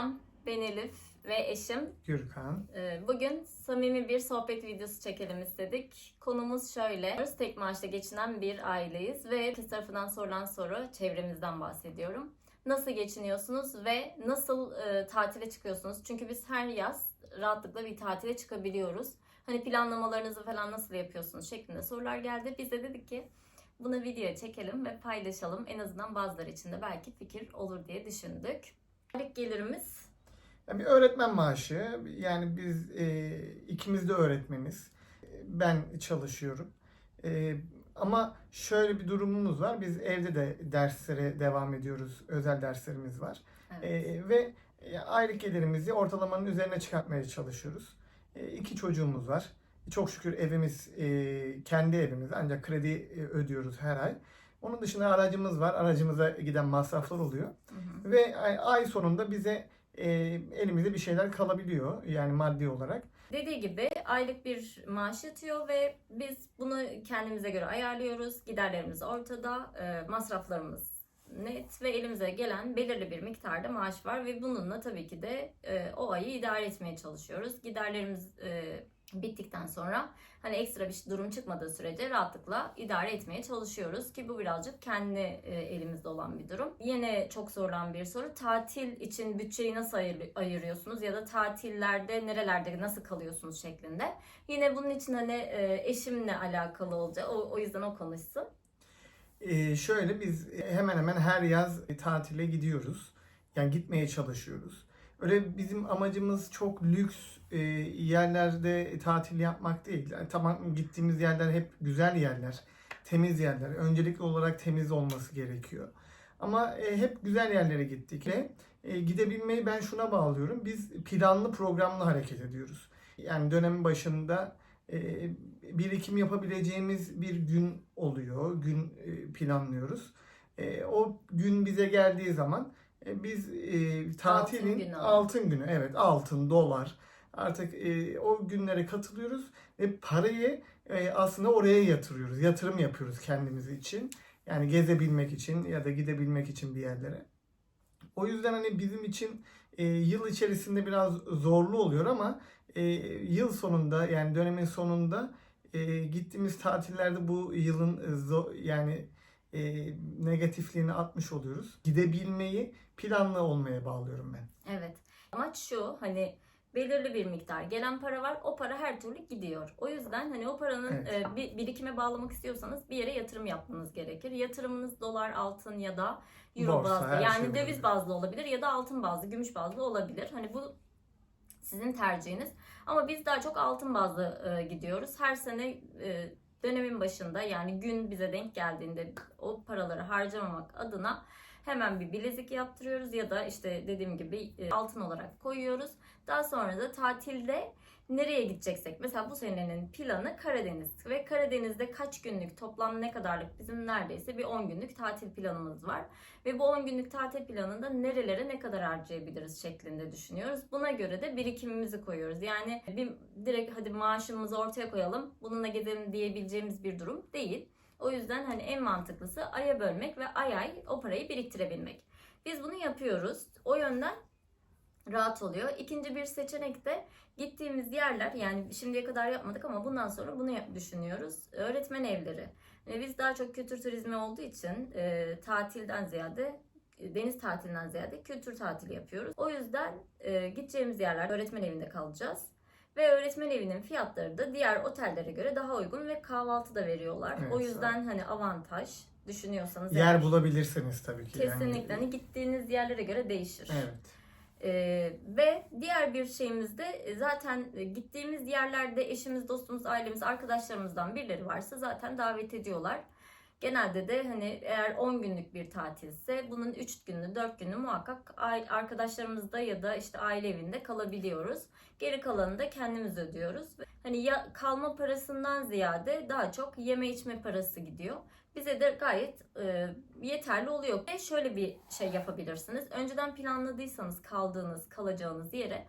Hocam ben Elif ve eşim Gürkan. e, bugün samimi bir sohbet videosu çekelim istedik. Konumuz şöyle. Tek maaşla geçinen bir aileyiz ve herkes tarafından sorulan soru çevremizden bahsediyorum. Nasıl geçiniyorsunuz ve nasıl e, tatile çıkıyorsunuz? Çünkü biz her yaz rahatlıkla bir tatile çıkabiliyoruz. Hani planlamalarınızı falan nasıl yapıyorsunuz şeklinde sorular geldi. Biz de dedik ki bunu videoya çekelim ve paylaşalım. En azından bazıları için de belki fikir olur diye düşündük. Aylık gelirimiz Yani bir öğretmen maaşı. Yani biz e, ikimiz de öğretmeniz. Ben çalışıyorum. E, ama şöyle bir durumumuz var. Biz evde de derslere devam ediyoruz. Özel derslerimiz var. evet. E, ve e, aylık gelirimizi ortalamanın üzerine çıkartmaya çalışıyoruz. E, iki çocuğumuz var. Çok şükür evimiz e, kendi evimiz ancak kredi e, ödüyoruz her ay. Onun dışında aracımız var. Aracımıza giden masraflar oluyor. Hı hı. Ve ay, ay sonunda bize e, elimizde bir şeyler kalabiliyor yani maddi olarak. Dediği gibi aylık bir maaş yatıyor ve biz bunu kendimize göre ayarlıyoruz. Giderlerimiz ortada, e, masraflarımız net ve elimize gelen belirli bir miktarda maaş var ve bununla tabii ki de e, o ayı idare etmeye çalışıyoruz. Giderlerimiz e, bittikten sonra hani ekstra bir durum çıkmadığı sürece rahatlıkla idare etmeye çalışıyoruz ki bu birazcık kendi e, elimizde olan bir durum. Yine çok sorulan bir soru. Tatil için bütçeyi nasıl ayır- ayırıyorsunuz ya da tatillerde nerelerde nasıl kalıyorsunuz şeklinde. Yine bunun için hani e, eşimle alakalı olacak. O, o yüzden o konuşsun. E, şöyle biz hemen hemen her yaz tatile gidiyoruz. Yani gitmeye çalışıyoruz. Öyle bizim amacımız çok lüks e, yerlerde tatil yapmak değil. Yani tamam gittiğimiz yerler hep güzel yerler, temiz yerler. Öncelikli olarak temiz olması gerekiyor. Ama e, hep güzel yerlere gittik ve e, gidebilmeyi ben şuna bağlıyorum. Biz planlı programlı hareket ediyoruz. Yani dönemin başında e, birikim yapabileceğimiz bir gün oluyor. Gün e, planlıyoruz. E, o gün bize geldiği zaman biz e, tatilin günü altın günü, evet altın, dolar artık e, o günlere katılıyoruz ve parayı e, aslında oraya yatırıyoruz. Yatırım yapıyoruz kendimiz için. Yani gezebilmek için ya da gidebilmek için bir yerlere. O yüzden hani bizim için e, yıl içerisinde biraz zorlu oluyor ama e, yıl sonunda yani dönemin sonunda e, gittiğimiz tatillerde bu yılın e, yani e, negatifliğini atmış oluyoruz. Gidebilmeyi planlı olmaya bağlıyorum ben. Evet. Amaç şu hani belirli bir miktar gelen para var. O para her türlü gidiyor. O yüzden hani o paranın Evet. e, bir birikime bağlamak istiyorsanız bir yere yatırım yapmanız gerekir. Yatırımınız dolar, altın ya da euro Borsa, bazlı. Yani şey döviz bazlı olabilir ya da altın bazlı, gümüş bazlı olabilir. Hani bu sizin tercihiniz. Ama biz daha çok altın bazlı e, gidiyoruz. Her sene e, dönemin başında yani gün bize denk geldiğinde o paraları harcamamak adına hemen bir bilezik yaptırıyoruz ya da işte dediğim gibi e, altın olarak koyuyoruz. Daha sonra da tatilde nereye gideceksek mesela bu senenin planı Karadeniz ve Karadeniz'de kaç günlük toplam ne kadarlık bizim neredeyse bir 10 günlük tatil planımız var. Ve bu 10 günlük tatil planında nerelere ne kadar harcayabiliriz şeklinde düşünüyoruz. Buna göre de birikimimizi koyuyoruz. Yani bir direkt hadi maaşımızı ortaya koyalım bununla gezelim diyebileceğimiz bir durum değil. O yüzden hani en mantıklısı aya bölmek ve ay ay o parayı biriktirebilmek. Biz bunu yapıyoruz. O yönden rahat oluyor. İkinci bir seçenek de gittiğimiz yerler yani şimdiye kadar yapmadık ama bundan sonra bunu düşünüyoruz. Öğretmen evleri. Yani biz daha çok kültür turizmi olduğu için e, tatilden ziyade e, deniz tatilinden ziyade kültür tatili yapıyoruz. O yüzden e, gideceğimiz yerler öğretmen evinde kalacağız. Ve öğretmen evinin fiyatları da diğer otellere göre daha uygun ve kahvaltı da veriyorlar. Evet, o yüzden hani avantaj düşünüyorsanız Yer eğer- bulabilirsiniz tabii ki. yani. kesinlikle hani gittiğiniz yerlere göre değişir. Evet. Ee, ve diğer bir şeyimiz de e, zaten gittiğimiz yerlerde eşimiz, dostumuz, ailemiz, arkadaşlarımızdan birileri varsa zaten davet ediyorlar. Genelde de hani eğer 10 günlük bir tatilse bunun 3 günü, 4 günü muhakkak arkadaşlarımızda ya da işte aile evinde kalabiliyoruz. Geri kalanını da kendimiz ödüyoruz. Hani ya kalma parasından ziyade daha çok yeme içme parası gidiyor. Bize de gayet e, yeterli oluyor. Ve şöyle bir şey yapabilirsiniz. Önceden planladıysanız kaldığınız, kalacağınız yere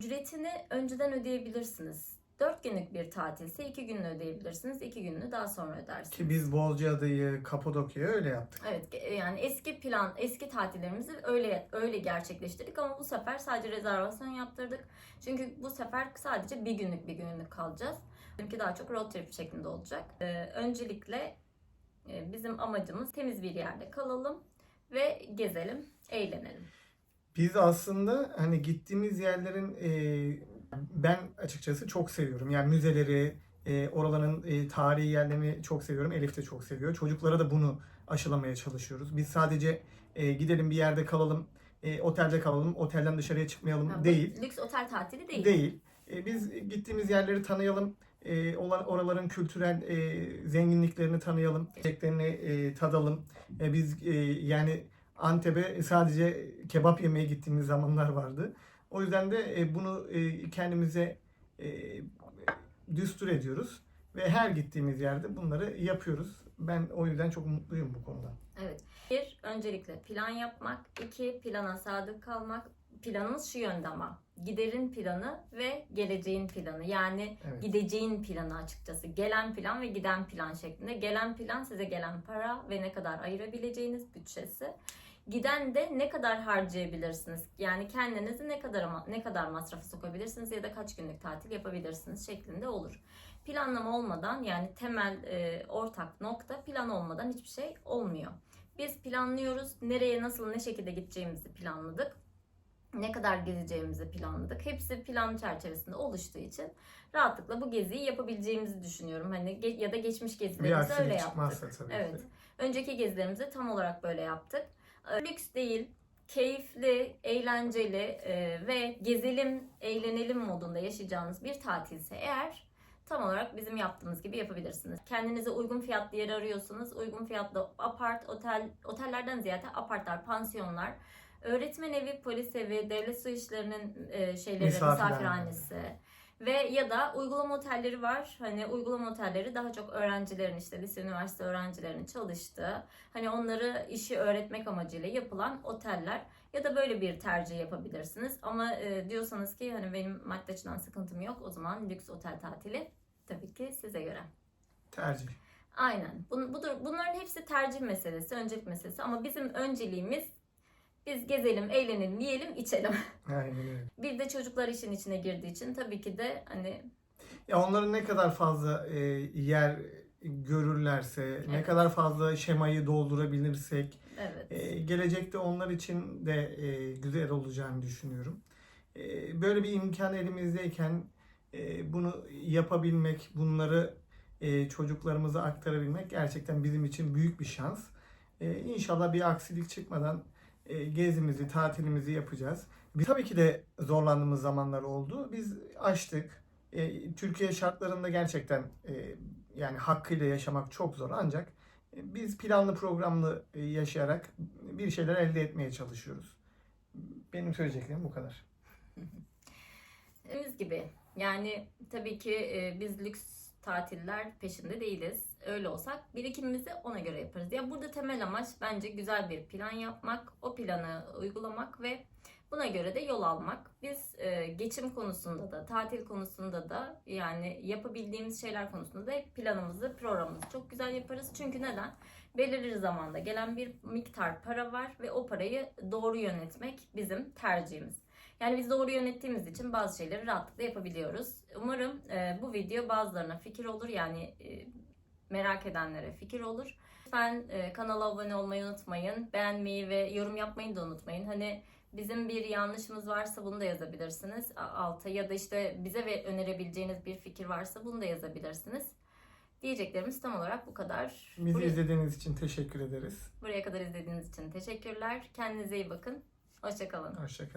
ücretini önceden ödeyebilirsiniz. 4 günlük bir tatilse 2 gününü ödeyebilirsiniz. 2 gününü daha sonra ödersiniz. Ki biz Bozcaada'yı, Kapadokya'yı öyle yaptık. Evet yani eski plan eski tatillerimizi öyle öyle gerçekleştirdik ama bu sefer sadece rezervasyon yaptırdık. Çünkü bu sefer sadece bir günlük bir günlük kalacağız. Çünkü daha çok road trip şeklinde olacak. Ee, öncelikle e, bizim amacımız temiz bir yerde kalalım ve gezelim, eğlenelim. Biz aslında hani gittiğimiz yerlerin e, ben açıkçası çok seviyorum. Yani müzeleri, e, oraların e, tarihi yerlerini çok seviyorum. Elif de çok seviyor. Çocuklara da bunu aşılamaya çalışıyoruz. Biz sadece e, gidelim bir yerde kalalım, e, otelde kalalım, otelden dışarıya çıkmayalım bu değil. Lüks otel tatili değil. Değil. E, biz gittiğimiz yerleri tanıyalım. E, oraların kültürel e, zenginliklerini tanıyalım. Yemeklerini e, tadalım. E, biz e, yani Antep'e sadece kebap yemeye gittiğimiz zamanlar vardı. O yüzden de e, bunu e, kendimize e, düstur ediyoruz. Ve her gittiğimiz yerde bunları yapıyoruz. Ben o yüzden çok mutluyum bu konuda. Evet. Bir, öncelikle plan yapmak. iki plana sadık kalmak. Planımız şu yönde ama. Giderin planı ve geleceğin planı. Yani Evet. gideceğin planı açıkçası. Gelen plan ve giden plan şeklinde. Gelen plan size gelen para ve ne kadar ayırabileceğiniz bütçesi. Giden de ne kadar harcayabilirsiniz? Yani kendinizi ne kadar ne kadar masrafa sokabilirsiniz ya da kaç günlük tatil yapabilirsiniz şeklinde olur. Planlama olmadan yani temel e, ortak nokta plan olmadan hiçbir şey olmuyor. Biz planlıyoruz. Nereye nasıl ne şekilde gideceğimizi planladık. Ne kadar gezeceğimizi planladık. Hepsi plan çerçevesinde oluştuğu için rahatlıkla bu geziyi yapabileceğimizi düşünüyorum. Hani ya da geçmiş Bir gezilerimizde öyle yaptık. tabii Evet. ki. Önceki gezilerimizi tam olarak böyle yaptık. Lüks değil, keyifli, eğlenceli e, ve gezelim, eğlenelim modunda yaşayacağınız bir tatilse eğer tam olarak bizim yaptığımız gibi yapabilirsiniz. Kendinize uygun fiyatlı yer arıyorsunuz. Uygun fiyatlı apart, otel, otellerden ziyade apartlar, pansiyonlar, öğretmen evi, polis evi, devlet su işlerinin e, şeyleri, Misafirhane. misafirhanesi ve ya da uygulama otelleri var. Hani uygulama otelleri daha çok öğrencilerin işte lise, üniversite öğrencilerinin çalıştığı, hani onları işi öğretmek amacıyla yapılan oteller ya da böyle bir tercih yapabilirsiniz. Ama e, diyorsanız ki hani benim maddi açıdan sıkıntım yok o zaman lüks otel tatili tabii ki size göre. Tercih. Aynen. Bun, budur, bunların hepsi tercih meselesi, öncelik meselesi ama bizim önceliğimiz biz gezelim, eğlenelim, yiyelim, içelim. Aynen öyle. Bir de çocuklar işin içine girdiği için tabii ki de hani Ya onların ne kadar fazla e, yer görürlerse, ne Evet. kadar fazla şemayı doldurabilirsek, evet. e, gelecekte onlar için de e, güzel olacağını düşünüyorum. E, böyle bir imkan elimizdeyken e, bunu yapabilmek, bunları e, çocuklarımıza aktarabilmek gerçekten bizim için büyük bir şans. E, inşallah bir aksilik çıkmadan gezimizi, tatilimizi yapacağız. Biz tabii ki de zorlandığımız zamanlar oldu. Biz açtık. E, Türkiye şartlarında gerçekten e, yani hakkıyla yaşamak çok zor ancak e, biz planlı programlı e, yaşayarak bir şeyler elde etmeye çalışıyoruz. Benim söyleyeceklerim bu kadar. Dediğimiz gibi yani tabii ki e, biz lüks tatiller peşinde değiliz. Öyle olsak birikimimizi ona göre yaparız. Ya burada temel amaç bence güzel bir plan yapmak, o planı uygulamak ve buna göre de yol almak. Biz e, geçim konusunda da, tatil konusunda da yani yapabildiğimiz şeyler konusunda da hep planımızı, programımızı çok güzel yaparız. Çünkü neden? Belirli zamanda gelen bir miktar para var ve o parayı doğru yönetmek bizim tercihimiz. Yani biz doğru yönettiğimiz için bazı şeyleri rahatlıkla yapabiliyoruz. Umarım e, bu video bazılarına fikir olur. Yani e, merak edenlere fikir olur. Lütfen e, kanala abone olmayı unutmayın. Beğenmeyi ve yorum yapmayı da unutmayın. Hani bizim bir yanlışımız varsa bunu da yazabilirsiniz alta. Ya da işte bize ve önerebileceğiniz bir fikir varsa bunu da yazabilirsiniz. Diyeceklerimiz tam olarak bu kadar. Bizi Buraya, izlediğiniz için teşekkür ederiz. buraya kadar izlediğiniz için teşekkürler. Kendinize iyi bakın. Hoşçakalın. Hoşçakalın.